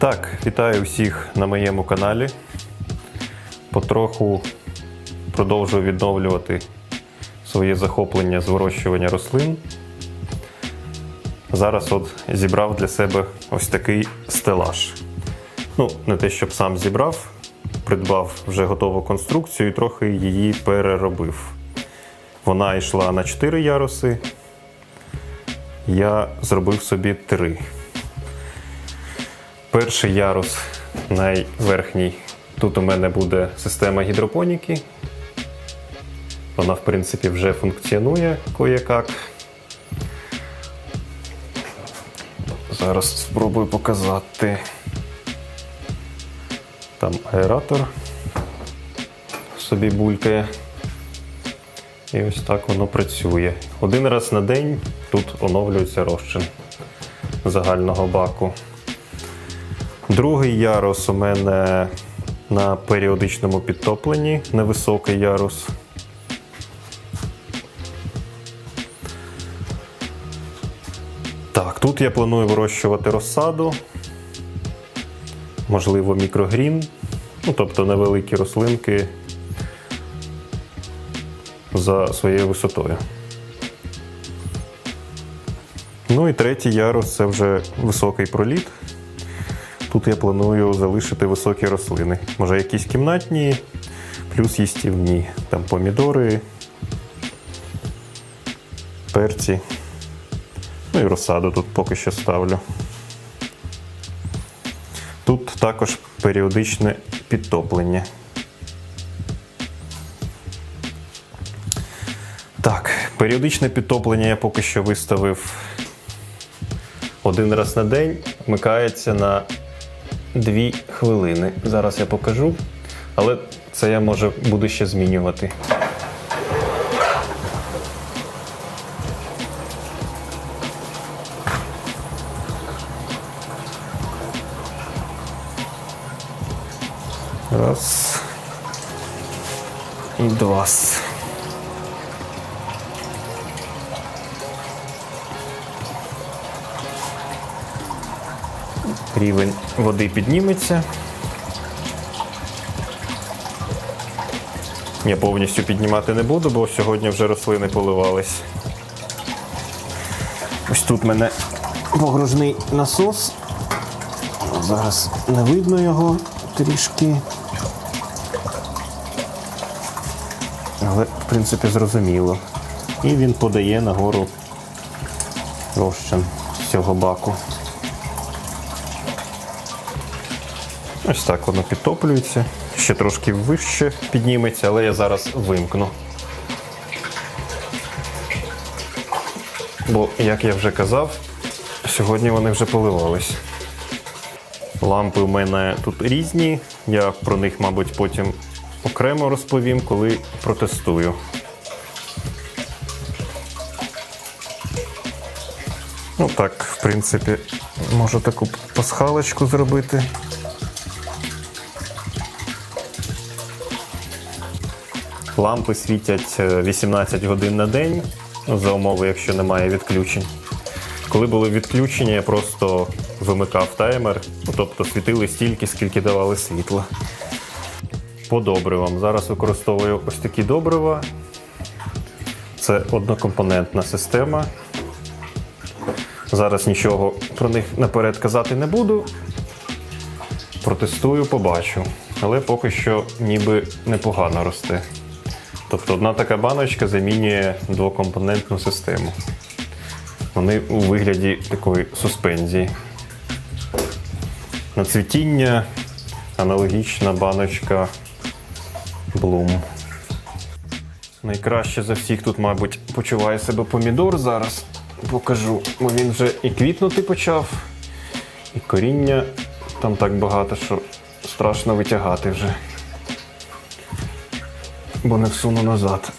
Так, вітаю всіх на моєму каналі. Потроху продовжую відновлювати своє захоплення з вирощування рослин. Зараз от зібрав для себе ось такий стелаж. Ну, не те, щоб сам зібрав, придбав вже готову конструкцію і трохи її переробив. Вона йшла на 4 яруси. Я зробив собі 3. Перший ярус, найверхній. Тут у мене буде система гідропоніки. Вона, в принципі, вже функціонує кое-як. Зараз спробую показати. Там аератор собі булькає. І ось так воно працює. Один раз на день тут оновлюється розчин загального баку. Другий ярус у мене на періодичному підтопленні, невисокий ярус. Так, тут я планую вирощувати розсаду, можливо, мікрогрін, ну, тобто невеликі рослинки за своєю висотою. Ну і третій ярус це вже високий проліт. Тут я планую залишити високі рослини. Може, якісь кімнатні, плюс їстівні. Там помідори, перці. Ну і розсаду тут поки що ставлю. Тут також періодичне підтоплення. Так, періодичне підтоплення я поки що виставив один раз на день, вмикається на 2 хвилини. Зараз я покажу, але це я може буду ще змінювати. Раз. І два. Рівень води підніметься. Я повністю піднімати не буду, бо сьогодні вже рослини поливались. Ось тут в мене погружний насос. Зараз не видно його трішки. Але, в принципі, зрозуміло. І він подає нагору розчин з цього баку. Ось так воно підтоплюється. Ще трошки вище підніметься, але я зараз вимкну. Бо, як я вже казав, сьогодні вони вже поливались. Лампи у мене тут різні. Я про них, мабуть, потім окремо розповім, коли протестую. Ну так, в принципі, можу таку пасхалочку зробити. Лампи світять е, 18 годин на день, за умови, якщо немає відключень. Коли були відключення, я просто вимикав таймер, тобто світили стільки, скільки давали світла. По добривам. Зараз використовую ось такі добрива. Це однокомпонентна система. Зараз нічого про них наперед казати не буду. Протестую, побачу. Але поки що ніби непогано росте. Тобто одна така баночка замінює двокомпонентну систему. Вони у вигляді такої суспензії. На цвітіння аналогічна баночка Bloom. Найкраще за всіх тут, мабуть, почуває себе помідор зараз. Покажу, бо він вже і квітнути почав, і коріння там так багато, що страшно витягати вже. Бо не всуну назад.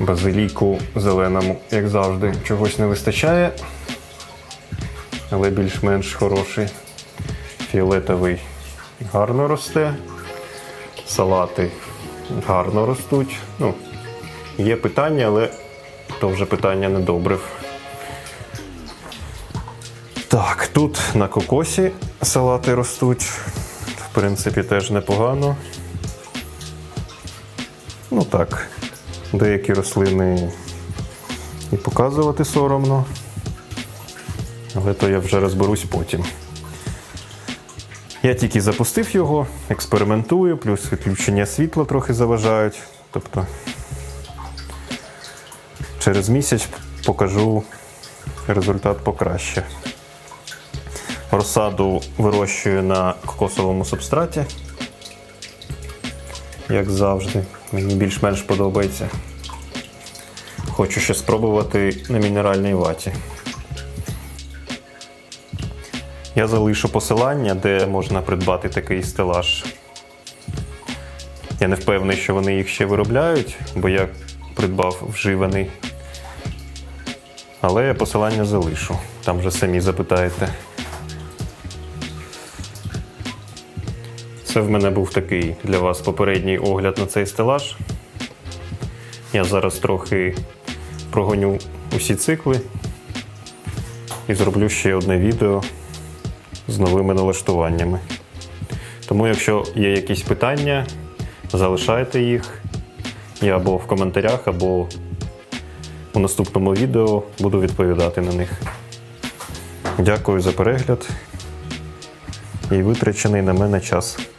Базиліку зеленому, як завжди, чогось не вистачає, але більш-менш хороший. Фіолетовий гарно росте. Салати гарно ростуть. Ну, є питання, але то вже питання не добрив. Так, Тут на кокосі салати ростуть. В принципі, теж непогано. Ну так, деякі рослини і показувати соромно. Але то я вже розберусь потім. Я тільки запустив його, експериментую, плюс відключення світла трохи заважають. Тобто через місяць покажу результат покраще. Розсаду вирощую на кокосовому субстраті. Як завжди, мені більш-менш подобається. Хочу ще спробувати на мінеральній ваті. Я залишу посилання, де можна придбати такий стелаж. Я не впевнений, що вони їх ще виробляють, бо я придбав вживаний. Але я посилання залишу. Там вже самі запитаєте. Це в мене був такий для вас попередній огляд на цей стелаж. Я зараз трохи прогоню усі цикли і зроблю ще одне відео з новими налаштуваннями. Тому, якщо є якісь питання, залишайте їх. Я або в коментарях, або у наступному відео буду відповідати на них. Дякую за перегляд і витрачений на мене час.